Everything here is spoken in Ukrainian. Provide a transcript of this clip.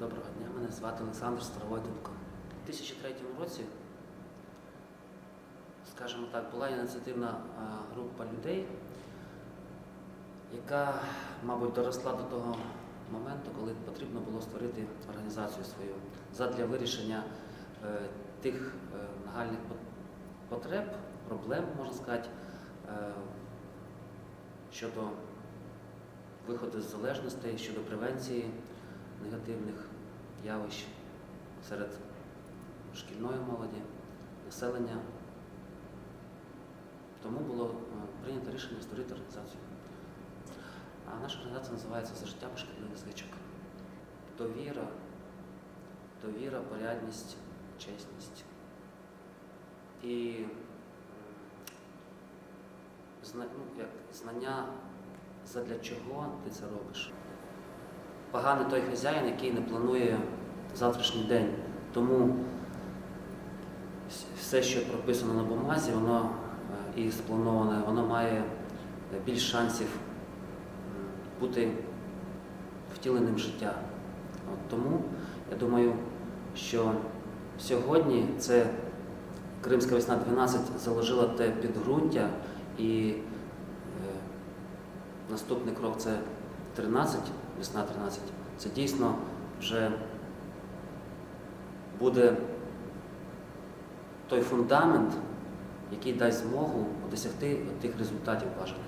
Доброго дня, мене звати Олександр Старовойденко. У 2003 році, скажімо так, була ініціативна група людей, яка, мабуть, доросла до того моменту, коли потрібно було створити організацію свою задля вирішення е, тих е, нагальних потреб, проблем, можна сказати, е, щодо виходу з залежностей, щодо превенції негативних явищ серед шкільної молоді, населення. Тому було е, прийнято рішення створити організацію. А наша організація називається За життя без звичок. Довіра, довіра, порядність, чесність. І ну, як, знання задля чого ти це робиш. Поганий той хазяїн, який не планує завтрашній день. Тому все, що прописано на бумазі, воно е, і сплановане, воно має е, більш шансів бути втіленим життя. От тому я думаю, що сьогодні це Кримська весна 12 заложила те підґрунтя і е, наступний крок це 13, весна 13. Це дійсно вже буде той фундамент, який дасть змогу досягти тих результатів бажаних.